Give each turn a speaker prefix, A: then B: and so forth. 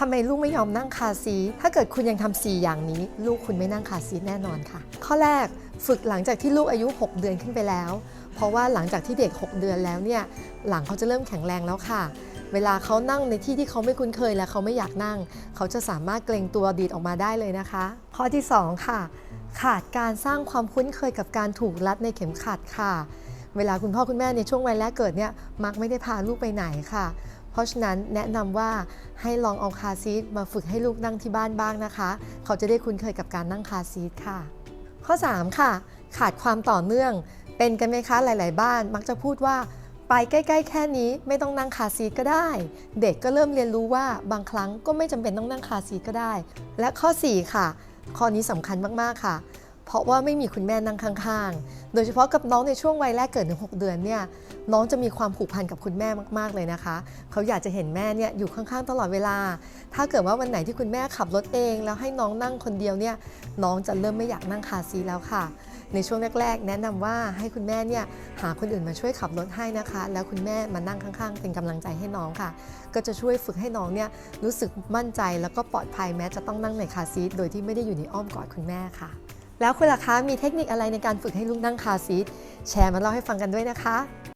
A: ทำไมลูกไม่ยอมนั่งคาซี ถ้าเกิดคุณยังทำ4อย่างนี้ ลูกคุณไม่นั่งคาซีแน่นอนค่ะ ข้อแรกฝึกหลังจากที่ลูกอายุ 6 เดือนขึ้นไปแล้ว เพราะว่าหลังจากที่เด็ก 6 เดือนแล้วเนี่ยหลังเขาจะเริ่มแข็งแรงแล้วค่ะ เวลาเขานั่งในที่ที่เขาไม่คุ้นเคยและเขาไม่อยากนั่ง เขาจะสามารถเกรงตัวดีดออกมาได้เลยนะคะ ข้อที่ 2 ค่ะ ขาดการสร้างความคุ้นเคยกับการถูกรัดในเข็มขัดค่ะเวลาคุณพ่อคุณแม่ในช่วงวัยแรกเกิดเนี่ยมักไม่ได้พาลูกไปไหนค่ะ เพราะฉะนั้นแนะนำว่าให้ลองเอาคาซีทมาฝึกให้ลูกนั่งที่บ้านบ้างนะคะ เขาจะได้คุ้นเคยกับการนั่งคาซีทค่ะ ข้อ 3 ค่ะ ขาดความต่อเนื่อง เป็นกันไหมคะหลาย ๆ บ้านมักจะพูดว่าไปใกล้ๆ แค่นี้ไม่ต้องนั่งคาซีทก็ได้ เด็กก็เริ่มเรียนรู้ว่าบางครั้งก็ไม่จำเป็นต้องนั่งคาซีทก็ได้ และข้อ 4 ค่ะ ข้อนี้สำคัญมากๆค่ะ เพราะว่าไม่มีคุณแม่นั่งข้างๆ โดยเฉพาะกับน้องในช่วงวัยแรกเกิดถึง6เดือนเนี่ยน้องจะมีความผูกพันกับคุณแม่มากๆเลยนะคะ เขาอยากจะเห็นแม่เนี่ยอยู่ข้างๆ ตลอดเวลา ถ้าเกิดว่าวันไหนที่คุณแม่ขับรถเอง แล้วให้น้องนั่งคนเดียวเนี่ยน้องจะเริ่มไม่อยากนั่งคาซีแล้วค่ะ ในช่วงแรกๆ แนะนำว่าให้คุณแม่เนี่ยหาคนอื่นมาช่วยขับรถให้นะคะ แล้วคุณแม่มานั่งข้างๆ เป็นกำลังใจให้น้องค่ะ ก็จะช่วยฝึกให้น้องเนี่ยรู้สึกมั่นใจแล้วก็ปลอดภัยแม้จะต้องนั่งในคาซีโดยที่ไม่ได้อยู่ในอ้อมกอดคุณแม่ค่ะ แล้วคุณล่ะคะมีเทคนิคอะไรในการฝึกให้ลูกนั่งคาซีทแชร์มาเล่าให้ฟังกันด้วยนะคะ